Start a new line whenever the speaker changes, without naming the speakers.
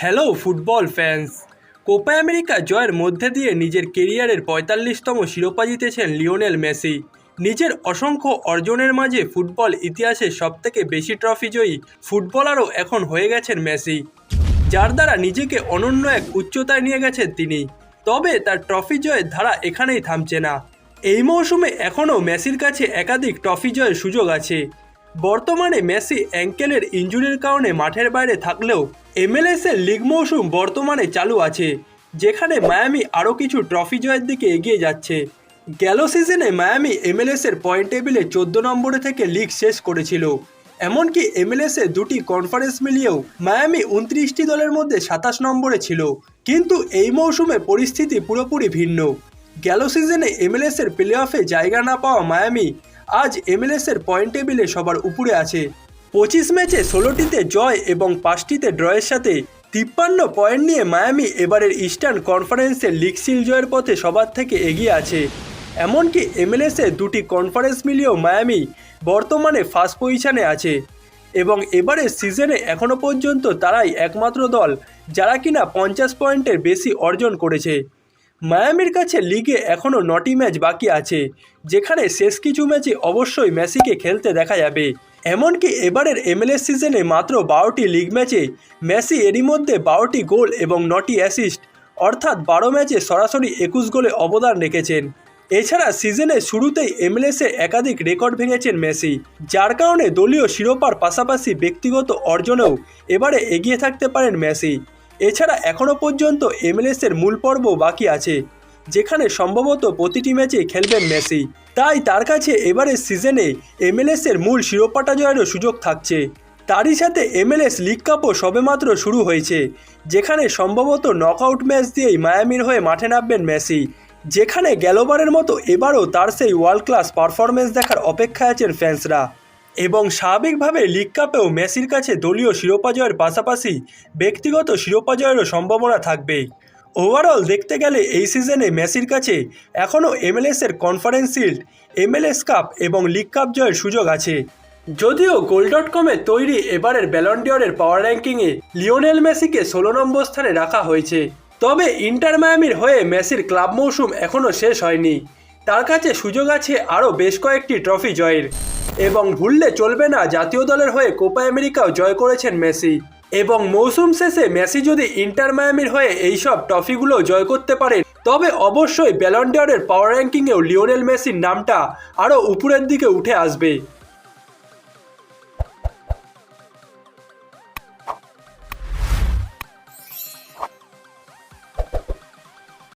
Hello football fans. Copa America জয়ের মধ্যে দিয়ে নিজের কেরিয়ারের পঁয়তাল্লিশতম শিরোপা জিতেছেন লিওনেল মেসি। নিজের অসংখ্য অর্জনের মাঝে ফুটবল ইতিহাসে সবথেকে বেশি ট্রফি জয়ী ফুটবলারও এখন হয়ে গেছেন মেসি। যার দ্বারা নিজেকে অনন্য এক উচ্চতায় নিয়ে গেছেন তিনি। তবে তার ট্রফি জয়ের ধারা এখানেই থামছে না। এই মৌসুমে এখনও মেসির কাছে একাধিক ট্রফি জয়ের সুযোগ আছে। বর্তমানে মেসি অ্যাঙ্কেলের ইঞ্জুরির কারণে মাঠের বাইরে থাকলেও এমএলএস এর লিগ মৌসুম বর্তমানে চালু আছে, যেখানে মায়ামি আরও কিছু ট্রফি জয়ের দিকে এগিয়ে যাচ্ছে। গেল সিজনে মায়ামি এমএলএস এর পয়েন্ট টেবিলে চোদ্দ নম্বরে থেকে লিগ শেষ করেছিল। এমনকি এমএলএস দুটি কনফারেন্স মিলিয়েও মায়ামি উনত্রিশটি দলের মধ্যে সাতাশ নম্বরে ছিল। কিন্তু এই মৌসুমে পরিস্থিতি পুরোপুরি ভিন্ন। গেল সিজনে এমএলএস এর প্লে অফে জায়গা না পাওয়া মায়ামি আজ এমএলএস এর পয়েন্ট টেবিলে সবার উপরে আছে। পঁচিশ ম্যাচে ষোলোটিতে জয় এবং পাঁচটিতে ড্রয়ের সাথে তিপ্পান্ন পয়েন্ট নিয়ে মায়ামি এবারের ইস্টার্ন কনফারেন্সের লিগ সিল জয়ের পথে সবার থেকে এগিয়ে আছে। এমনকি এমএলএস দুটি কনফারেন্স মিলিয়েও মায়ামি বর্তমানে ফার্স্ট পজিশনে আছে। এবং এবারের সিজনে এখনও পর্যন্ত তারাই একমাত্র দল যারা কিনা পঞ্চাশ পয়েন্টের বেশি অর্জন করেছে। মায়ামির কাছে লিগে এখনও নটি ম্যাচ বাকি আছে, যেখানে শেষ কিছু ম্যাচে অবশ্যই মেসিকে খেলতে দেখা যাবে। এমনকি এবারের এমএলএস সিজনে মাত্র বারোটি লিগ ম্যাচে মেসি এরই মধ্যে বারোটি গোল এবং নটি অ্যাসিস্ট, অর্থাৎ বারো ম্যাচে সরাসরি একুশ গোলে অবদান রেখেছেন। এছাড়া সিজনের শুরুতেই এমএলএসের একাধিক রেকর্ড ভেঙেছেন মেসি, যার কারণে দলীয় শিরোপার পাশাপাশি ব্যক্তিগত অর্জনেও এবারে এগিয়ে থাকতে পারেন মেসি। এছাড়া এখনও পর্যন্ত এমএলএসের মূল পর্ব বাকি আছে, যেখানে সম্ভবত প্রতিটি ম্যাচে খেলবেন মেসি। তাই তার কাছে এবারের সিজনে এমএলএসের মূল শিরোপাটা জয়েরও সুযোগ থাকছে। তারই সাথে এমএলএস লিগ কাপও সবেমাত্র শুরু হয়েছে, যেখানে সম্ভবত নকআউট ম্যাচ দিয়েই মায়ামির হয়ে মাঠে নামবেন মেসি, যেখানে গেলবারের মতো এবারও তার সেই ওয়ার্ল্ড ক্লাস পারফরমেন্স দেখার অপেক্ষায় আছেন ফ্যান্সরা এবং স্বাভাবিকভাবে লিগ কাপেও মেসির কাছে দলীয় শিরোপা জয়ের পাশাপাশি ব্যক্তিগত শিরোপা জয়েরও সম্ভাবনা থাকবে। ওভারঅল দেখতে গেলে এই সিজনে মেসির কাছে এখনও এমএলএসের কনফারেন্স শিল্ড এমএলএস কাপ এবং লিগ কাপ জয়ের সুযোগ আছে। যদিও গোল ডট কমের তৈরি এবারের ব্যালন্ডিয়রের পাওয়ার র্যাঙ্কিংয়ে লিওনেল মেসিকে ষোলো নম্বর স্থানে রাখা হয়েছে। তবে ইন্টার মায়ামির হয়ে মেসির ক্লাব মৌসুম এখনও শেষ হয়নি। তার কাছে সুযোগ আছে আরও বেশ কয়েকটি ট্রফি জয়ের। এবং ভুললে চলবে না জাতীয় দলের হয়ে কোপা আমেরিকাও জয় করেছেন মেসি। এবং মৌসুম শেষে মেসি যদি ইন্টার মায়ামির হয়ে এইসব ট্রফিগুলো জয় করতে পারেন, তবে অবশ্যই ব্যালন্ডিয়ারের পাওয়ার র্যাঙ্কিংয়েও লিওনেল মেসির নামটা আরও উপরের দিকে উঠে আসবে।